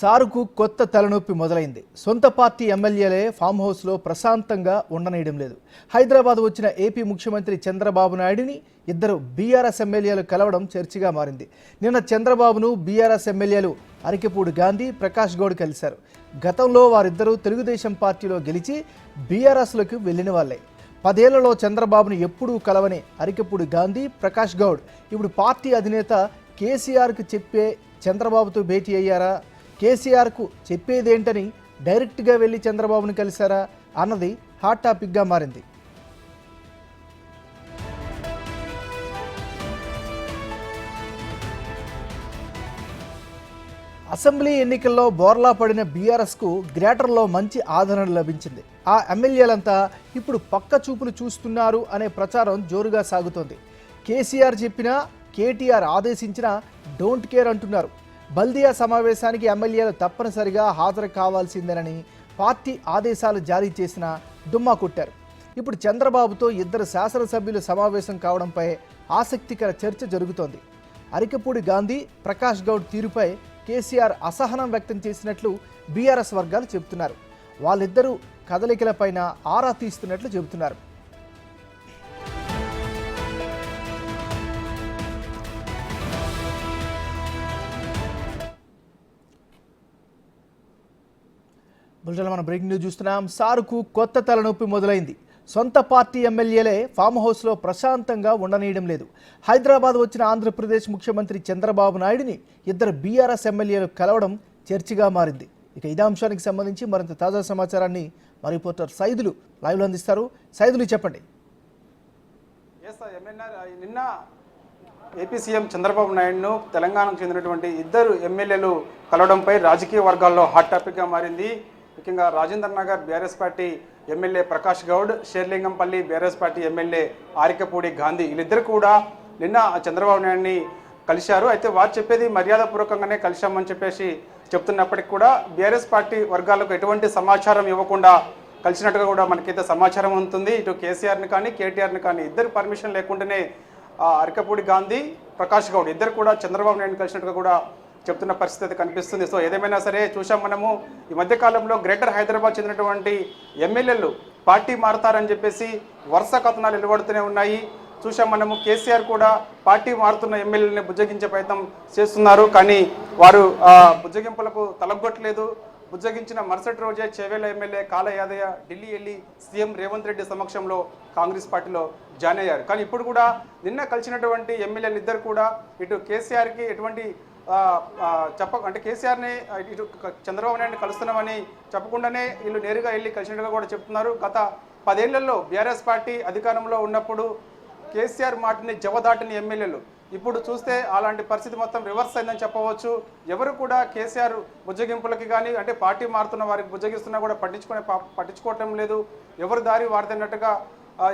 సారుకు కొత్త తలనొప్పి మొదలైంది. సొంత పార్టీ ఎమ్మెల్యేలే ఫామ్ హౌస్లో ప్రశాంతంగా ఉండనీయడం లేదు. హైదరాబాద్ వచ్చిన ఏపీ ముఖ్యమంత్రి చంద్రబాబు నాయుడిని ఇద్దరు బీఆర్ఎస్ ఎమ్మెల్యేలు కలవడం చర్చగా మారింది. నిన్న చంద్రబాబును బీఆర్ఎస్ ఎమ్మెల్యేలు అరికెపూడి గాంధీ ప్రకాష్ గౌడ్ కలిశారు. గతంలో వారిద్దరూ తెలుగుదేశం పార్టీలో గెలిచి బీఆర్ఎస్లోకి వెళ్ళిన వాళ్ళే. పదేళ్ళలో చంద్రబాబును ఎప్పుడూ కలవని అరికెపూడి గాంధీ ప్రకాష్ గౌడ్ ఇప్పుడు పార్టీ అధినేత కేసీఆర్కు చెప్పే చంద్రబాబుతో భేటీ అయ్యారా? కేసీఆర్కు చెప్పేదేంటని డైరెక్ట్గా వెళ్ళి చంద్రబాబును కలిశారా అన్నది హాట్ టాపిక్గా మారింది. అసెంబ్లీ ఎన్నికల్లో బోర్లా పడిన బీఆర్ఎస్కు గ్రేటర్లో మంచి ఆదరణ లభించింది. ఆ ఎమ్మెల్యేలంతా ఇప్పుడు పక్క చూపులు చూస్తున్నారు అనే ప్రచారం జోరుగా సాగుతోంది. కేసీఆర్ చెప్పినా కేటీఆర్ ఆదేశించినా డోంట్ కేర్ అంటున్నారు. బల్దియా సమావేశానికి ఎమ్మెల్యేలు తప్పనిసరిగా హాజరు కావాల్సిందేనని పార్టీ ఆదేశాలు జారీ చేసిన దుమ్మా కొట్టారు. ఇప్పుడు చంద్రబాబుతో ఇద్దరు శాసనసభ్యులు సమావేశం కావడంపై ఆసక్తికర చర్చ జరుగుతోంది. అరికపూడి గాంధీ ప్రకాష్ గౌడ్ తీరుపై కేసీఆర్ అసహనం వ్యక్తం చేసినట్లు బీఆర్ఎస్ వర్గాలు చెబుతున్నారు. వాళ్ళిద్దరూ కదలికలపైన ఆరా తీస్తున్నట్లు చెబుతున్నారు. బులెటిన్లో మనం బ్రేకింగ్ న్యూస్ చూస్తున్నాం. సారుకు కొత్త తలనొప్పి మొదలైంది. సొంత పార్టీ ఎమ్మెల్యేలే ఫామ్ హౌస్లో ప్రశాంతంగా ఉండనీయడం లేదు. హైదరాబాద్ వచ్చిన ఆంధ్రప్రదేశ్ ముఖ్యమంత్రి చంద్రబాబు నాయుడిని ఇద్దరు బీఆర్ఎస్ ఎమ్మెల్యేలు కలవడం చర్చగా మారింది. ఇక ఇదే అంశానికి సంబంధించి మరింత తాజా సమాచారాన్ని మా రిపోర్టర్ సైదులు లైవ్లో అందిస్తారు. సైదులు చెప్పండి. ఎస్ నిన్న ఏపీ సీఎం చంద్రబాబు నాయుడును తెలంగాణకు చెందినటువంటి ఇద్దరు ఎమ్మెల్యేలు కలవడంపై రాజకీయ వర్గాల్లో హాట్ టాపిక్గా మారింది. ముఖ్యంగా Rajendra Nagar BRS party MLA Prakash Goud Serilingampally BRS party MLA Arikapudi Gandhi. వీళ్ళిద్దరు కూడా నిన్న చంద్రబాబు నాయుడిని కలిశారు. అయితే వారు చెప్పేది మర్యాదపూర్వకంగానే కలిశామని చెప్పేసి చెప్తున్నప్పటికీ కూడా బీఆర్ఎస్ పార్టీ వర్గాలకు ఎటువంటి సమాచారం ఇవ్వకుండా కలిసినట్టుగా కూడా మనకైతే సమాచారం ఉంటుంది. ఇటు కేసీఆర్ని కానీ కేటీఆర్ని కానీ ఇద్దరు పర్మిషన్ లేకుండానే అరకపూడి గాంధీ ప్రకాష్ గౌడ్ ఇద్దరు కూడా చంద్రబాబు నాయుడు కలిసినట్టుగా కూడా చెప్తున్న పరిస్థితి కనిపిస్తుంది. సో ఏదేమైనా సరే చూసాం మనము ఈ మధ్యకాలంలో గ్రేటర్ హైదరాబాద్ చెందినటువంటి ఎమ్మెల్యేలు పార్టీ మారతారని చెప్పేసి వరుస కథనాలు నిలబడుతూనే ఉన్నాయి. చూసాం మనము కేసీఆర్ కూడా పార్టీ మారుతున్న ఎమ్మెల్యేలని బుజ్జగించే ప్రయత్నం చేస్తున్నారు. కానీ వారు బుజ్జగింపులకు తలగొట్టలేదు బుజ్జగించిన మరుసటి రోజే చేవేల ఎమ్మెల్యే కాల యాదయ్య ఢిల్లీ వెళ్ళి సీఎం రేవంత్ రెడ్డి సమక్షంలో కాంగ్రెస్ పార్టీలో జాయిన్ అయ్యారు. కానీ ఇప్పుడు కూడా నిన్న కలిసినటువంటి ఎమ్మెల్యేలు ఇద్దరు కూడా ఇటు కేసీఆర్కి ఎటువంటి చెప్ప అంటే కేసీఆర్ని ఇటు చంద్రబాబు నాయుడిని కలుస్తున్నామని చెప్పకుండానే వీళ్ళు నేరుగా వెళ్ళి కలిసినట్టుగా కూడా చెప్తున్నారు. గత పదేళ్ళలో బీఆర్ఎస్ పార్టీ అధికారంలో ఉన్నప్పుడు కేసీఆర్ మాటని జవదాటిని ఎమ్మెల్యేలు. ఇప్పుడు చూస్తే అలాంటి పరిస్థితి మొత్తం రివర్స్ అయిందని చెప్పవచ్చు. ఎవరు కూడా కేసీఆర్ బుజ్జగింపులకి కానీ అంటే పార్టీ మారుతున్న వారికి బుజ్జగిస్తున్నా కూడా పట్టించుకునే పట్టించుకోవటం లేదు. ఎవరు దారి వారిదన్నట్టుగా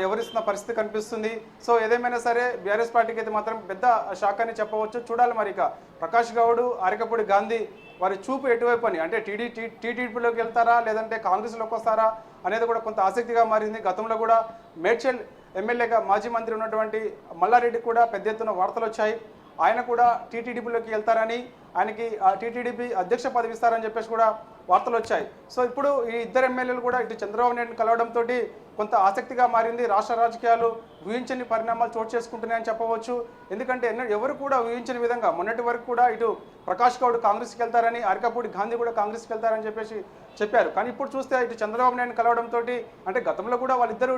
ఎవరిస్తున్న పరిస్థితి కనిపిస్తుంది. సో ఏదేమైనా సరే బీఆర్ఎస్ పార్టీకి అయితే మాత్రం పెద్ద షాక్ అని చెప్పవచ్చు. చూడాలి మరి ఇక. ప్రకాష్ గౌడ్ అరకపూడి గాంధీ వారి చూపు ఎటువైపు అని. అంటే టీడీ టీడీపీలోకి వెళ్తారా? లేదంటే కాంగ్రెస్లోకి వస్తారా? అనేది కూడా కొంత ఆసక్తిగా మారింది. గతంలో కూడా మేడ్చల్ ఎమ్మెల్యేగా మాజీ మంత్రి ఉన్నటువంటి మల్లారెడ్డి కూడా పెద్ద ఎత్తున వార్తలు వచ్చాయి. ఆయన కూడా టీటీడీపీలోకి వెళ్తారని ఆయనకి ఆ టీటీడీపీ అధ్యక్ష పదవి ఇస్తారని చెప్పేసి కూడా వార్తలు వచ్చాయి. సో ఇప్పుడు ఈ ఇద్దరు ఎమ్మెల్యేలు కూడా ఇటు చంద్రబాబు నాయుడుని కలవడంతో కొంత ఆసక్తిగా మారింది. రాష్ట్ర రాజకీయాలు ఊహించని పరిణామాలు చోటు చేసుకుంటున్నాయని చెప్పవచ్చు. ఎందుకంటే ఎవరు కూడా ఊహించని విధంగా మొన్నటి వరకు కూడా ఇటు ప్రకాష్ గౌడ్ కాంగ్రెస్కి వెళ్తారని అరకపూడి గాంధీ కూడా కాంగ్రెస్కి వెళ్తారని చెప్పేసి చెప్పారు. కానీ ఇప్పుడు చూస్తే ఇటు చంద్రబాబు నాయుడు కలవడంతో అంటే గతంలో కూడా వాళ్ళిద్దరూ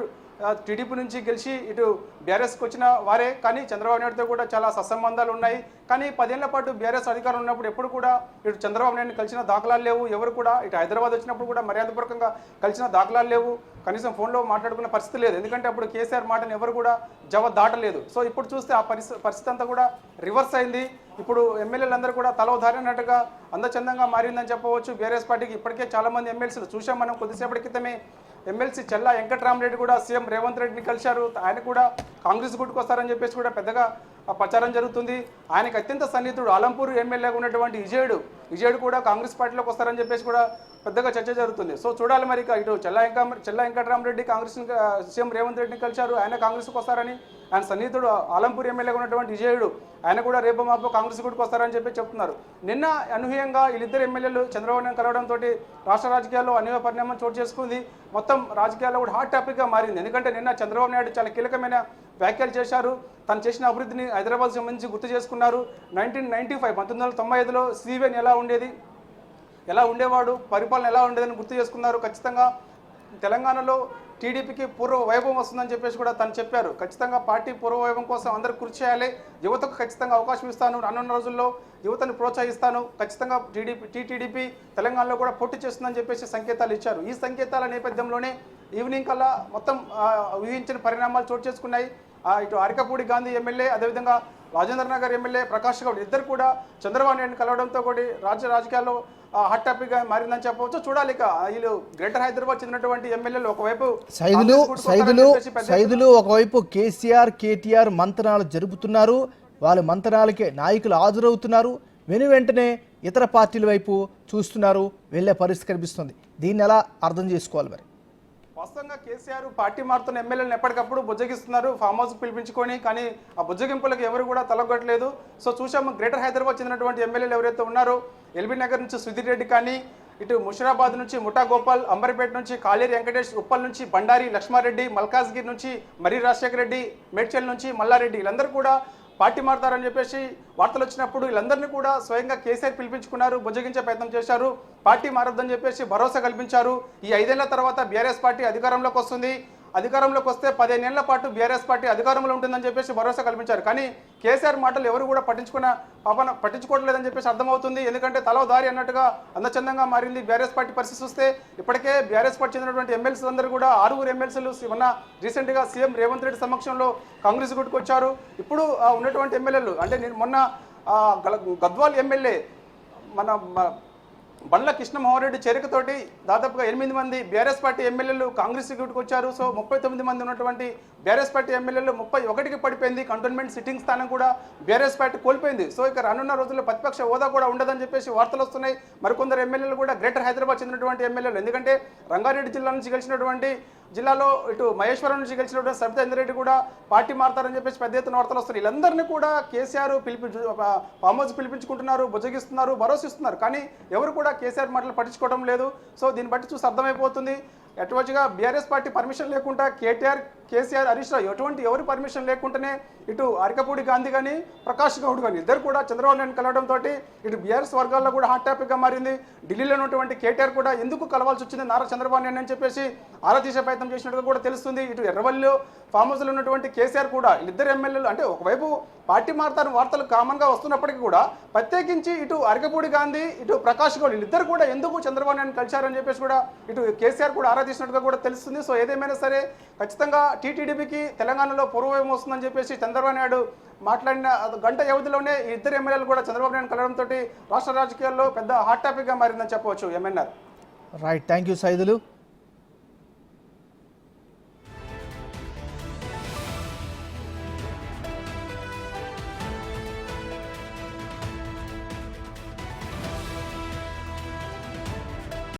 టీడీపీ నుంచి గెలిచి ఇటు బీఆర్ఎస్కి వచ్చిన వారే. కానీ చంద్రబాబు నాయుడుతో కూడా చాలా సత్సంబంధాలు ఉన్నాయి. కానీ పదేళ్ళ పాటు బీఆర్ఎస్ అధికారం ఉన్నప్పుడు ఎప్పుడు కూడా ఇటు చంద్రబాబు నాయుడు కలిసిన దాఖలాలు లేవు. ఎవరు కూడా ఇటు హైదరాబాద్ వచ్చినప్పుడు కూడా మర్యాదపూర్వకంగా కలిసిన దాఖలాలు లేవు. కనీసం ఫోన్లో మాట్లాడుకునే పరిస్థితి లేదు. ఎందుకంటే అప్పుడు కేసీఆర్ మాటను ఎవరు కూడా జవ దాటలేదు. సో ఇప్పుడు చూస్తే ఆ పరిస్థితి పరిస్థితి అంతా కూడా రివర్స్ అయింది. ఇప్పుడు ఎమ్మెల్యేలందరూ కూడా తలవధారినట్టుగా అందచందంగా మారిందని చెప్పవచ్చు. బీఆర్ఎస్ పార్టీకి ఇప్పటికే చాలామంది ఎమ్మెల్సీలు చూసాం మనం కొద్దిసేపటి క్రితమే. ఎమ్మెల్సీ చెల్లా వెంకట్రామరెడ్డి కూడా సీఎం రేవంత్ రెడ్డిని కలిశారు. ఆయన కూడా కాంగ్రెస్ గుట్టుకొస్తారని చెప్పేసి కూడా పెద్దగా ప్రచారం జరుగుతుంది. ఆయనకు అత్యంత సన్నిహితుడు ఆలంపూర్ ఎమ్మెల్యేగా ఉన్నటువంటి విజయుడు. విజయుడు కూడా కాంగ్రెస్ పార్టీలోకి వస్తారని చెప్పేసి కూడా పెద్దగా చర్చ జరుగుతుంది. సో చూడాలి మరి ఇటు చెల్లా వెంక చెల్లా వెంకటరామరెడ్డి కాంగ్రెస్ సీఎం రేవంత్ రెడ్డిని కలిశారు. ఆయన కాంగ్రెస్కి వస్తారని ఆయన సన్నిహితుడు ఆలంపూర్ ఎమ్మెల్యేగా ఉన్నటువంటి విజయుడు ఆయన కూడా రేపు మాపు కాంగ్రెస్ గుడికి వస్తారని చెప్పి చెప్తున్నారు. నిన్న అనూహ్యంగా వీళ్ళిద్దరు ఎమ్మెల్యేలు చంద్రబాబు నాయుడు కలవడంతో రాష్ట్ర రాజకీయాల్లో అనూహ్య పరిణామం చోటు చేసుకుంది. మొత్తం రాజకీయాల్లో కూడా హాట్ టాపిక్గా మారింది. ఎందుకంటే నిన్న చంద్రబాబు నాయుడు చాలా కీలకమైన వ్యాఖ్యలు చేశారు. తను చేసిన అభివృద్ధిని హైదరాబాద్ సంబంధించి గుర్తు చేసుకున్నారు. నైన్టీన్ నైన్టీ ఫైవ్ పంతొమ్మిది వందల తొంభై ఐదులో సివిఎన్ ఎలా ఉండేది? ఎలా ఉండేవాడు? పరిపాలన ఎలా ఉండేదని గుర్తు చేసుకున్నారు? ఖచ్చితంగా తెలంగాణలో టీడీపీకి పూర్వ వైభవం వస్తుందని చెప్పేసి కూడా తను చెప్పారు. ఖచ్చితంగా పార్టీ పూర్వ వైభవం కోసం అందరూ కృషి చేయాలి. యువతకు ఖచ్చితంగా అవకాశం ఇస్తాను. రానున్న రోజుల్లో యువతను ప్రోత్సహిస్తాను. ఖచ్చితంగా టీడీపీ టీటీడీపీ తెలంగాణలో కూడా పోటీ చేస్తుందని చెప్పేసి సంకేతాలు ఇచ్చారు. ఈ సంకేతాల నేపథ్యంలోనే ఈవినింగ్ కల్లా మొత్తం ఊహించిన పరిణామాలు చోటు చేసుకున్నాయి. ఇటు అరికపూడి గాంధీ ఎమ్మెల్యే అదేవిధంగా రాజేంద్ర నగర్ ఎమ్మెల్యే ప్రకాష్ గౌడ్ ఇద్దరు కూడా చంద్రబాబు నాయుడు కలవడంతో కూడా రాజ్య రాజకీయాల్లో హాట్ టాపిక్గా మారిందని చెప్పవచ్చు. చూడాలి ఇక వీళ్ళు గ్రేటర్ హైదరాబాద్ చెందినటువంటి ఎమ్మెల్యేలు ఒకవైపు సైదులు సైదులు సైదులు ఒకవైపు కేసీఆర్ కేటీఆర్ మంతనాలు జరుపుతున్నారు. వాళ్ళ మంతనాలకే నాయకులు హాజరవుతున్నారు. వెను వెంటనే ఇతర పార్టీల వైపు చూస్తున్నారు. వెళ్ళే పరిస్థితి కనిపిస్తుంది. దీన్ని ఎలా అర్థం చేసుకోవాలి మరి? వాస్తవంగా కేసీఆర్ పార్టీ మారుతున్న ఎమ్మెల్యేలను ఎప్పటికప్పుడు బుజ్జగిస్తున్నారు. ఫామ్ హౌస్ పిలిపించుకొని కానీ ఆ బుజ్జగింపులకు ఎవరు కూడా తలగొట్టలేదు సో చూసాము గ్రేటర్ హైదరాబాద్ చెందినటువంటి ఎమ్మెల్యేలు ఎవరైతే ఉన్నారో ఎల్బీ నగర్ నుంచి సుధీర్ రెడ్డి కానీ ఇటు ముషిరాబాద్ నుంచి ముఠా గోపాల్ అంబర్పేట నుంచి కాళేరి వెంకటేష్ ఉప్పల్ నుంచి బండారి లక్ష్మారెడ్డి మల్కాజ్గిరి నుంచి మర్రి రాజశేఖర రెడ్డి మేడ్చల్ నుంచి మల్లారెడ్డి వీళ్ళందరూ కూడా పార్టీ మారుతారని చెప్పేసి వార్తలు వచ్చినప్పుడు వీళ్ళందరినీ కూడా స్వయంగా కేసీఆర్ పిలిపించుకున్నారు బుజ్జగించే ప్రయత్నం చేశారు. పార్టీ మారొద్దని చెప్పేసి భరోసా కల్పించారు. ఈ ఐదేళ్ళ తర్వాత బీఆర్ఎస్ పార్టీ అధికారంలోకి వస్తుంది. అధికారంలోకి వస్తే పదిహేను ఏళ్ళ పాటు బీఆర్ఎస్ పార్టీ అధికారంలో ఉంటుందని చెప్పేసి భరోసా కల్పించారు. కానీ కేసీఆర్ మాటలు ఎవరు కూడా పట్టించుకున్న పాపన పట్టించుకోవట్లేదని చెప్పేసి అర్థమవుతుంది. ఎందుకంటే తలో దారి అన్నట్టుగా అందచందంగా మారింది బీఆర్ఎస్ పార్టీ పరిస్థితి చూస్తే. ఇప్పటికే బీఆర్ఎస్ పార్టీ చెందినటువంటి ఎమ్మెల్సీలు అందరూ కూడా ఆరుగురు ఎమ్మెల్సీలు ఉన్న రీసెంట్గా సీఎం రేవంత్ రెడ్డి సమక్షంలో కాంగ్రెస్ గుడికి వచ్చారు. ఇప్పుడు ఉన్నటువంటి ఎమ్మెల్యేలు అంటే నేను మొన్న గల- గద్వాల్ ఎమ్మెల్యే మన బండ్ల కృష్ణమోహన్ రెడ్డి చేరికతోటి దాదాపుగా ఎనిమిది మంది బీఆర్ఎస్ పార్టీ ఎమ్మెల్యేలు కాంగ్రెస్ గుడికి వచ్చారు. సో ముప్పై తొమ్మిది మంది ఉన్నటువంటి బీఆర్ఎస్ పార్టీ ఎమ్మెల్యేలు ముప్పై ఒకటికి పడిపోయింది. కంటోన్మెంట్ సిట్టింగ్ స్థానం కూడా బీఆర్ఎస్ పార్టీ కోల్పోయింది. సో ఇక రానున్న రోజుల్లో ప్రతిపక్ష హోదా కూడా ఉండదని చెప్పేసి వార్తలు వస్తున్నాయి. మరికొందరు ఎమ్మెల్యేలు కూడా గ్రేటర్ హైదరాబాద్ చెందినటువంటి ఎమ్మెల్యేలు. ఎందుకంటే రంగారెడ్డి జిల్లా నుంచి గెలిచినటువంటి జిల్లాలో ఇటు మహేశ్వరం నుంచి గెలిచినటువంటి సబితా రెడ్డి కూడా పార్టీ మారుతారని చెప్పేసి పెద్ద ఎత్తున వార్తలు వస్తున్నాయి. వీళ్ళందరినీ కూడా కేసీఆర్ పిలిపించు పామోజ్ పిలిపించుకుంటున్నారు భుజగిస్తున్నారు భరోసిస్తున్నారు. కానీ ఎవరు కూడా కేసీఆర్ మాటలు పట్టించుకోవడం లేదు. సో దీన్ని బట్టి చూసి అర్థమైపోతుంది. ఎటువంటిగా బీఆర్ఎస్ పార్టీ పర్మిషన్ లేకుండా కేటీఆర్ కేసీఆర్ హరీష్ రావు ఎటువంటి ఎవరి పర్మిషన్ లేకుండానే ఇటు అరికపూడి గాంధీ కానీ ప్రకాష్ గౌడ్ కానీ ఇద్దరు కూడా చంద్రబాబు నాయుడు కలవడంతో ఇటు బీఆర్ఎస్ వర్గాల్లో కూడా హాట్ టాపిక్గా మారింది. ఢిల్లీలో ఉన్నటువంటి కేటీఆర్ కూడా ఎందుకు కలవాల్సి వచ్చింది? నారా చంద్రబాబు నాయుడు అని చెప్పేసి ఆరా తీసే ప్రయత్నం చేసినట్టుగా కూడా తెలుస్తుంది. ఇటు ఎర్రవల్లిలో ఫామ్ హౌస్లో ఉన్నటువంటి కేసీఆర్ కూడా ఇద్దరు ఎమ్మెల్యేలు అంటే ఒకవైపు పార్టీ మారుతారు వార్తలు కామన్గా వస్తున్నప్పటికీ కూడా ప్రత్యేకించి ఇటు అరకపూడి గాంధీ ఇటు ప్రకాష్ గౌడ్ వీళ్ళిద్దరు కూడా ఎందుకు చంద్రబాబు నాయుడు కలిశారని చెప్పేసి కూడా ఇటు కేసీఆర్ కూడా ఆరాధించినట్టుగా కూడా తెలుస్తుంది. సో ఏదేమైనా సరే ఖచ్చితంగా టీటీడీపీకి తెలంగాణలో పూర్వయం వస్తుందని చెప్పేసి చంద్రబాబు నాయుడు మాట్లాడిన గంట వ్యవధిలోనే ఇద్దరు ఎమ్మెల్యేలు కూడా చంద్రబాబు నాయుడు కలవడంతో రాష్ట్ర రాజకీయాల్లో పెద్ద హాట్ టాపిక్గా మారిందని చెప్పవచ్చు MNR right thank you Saidulu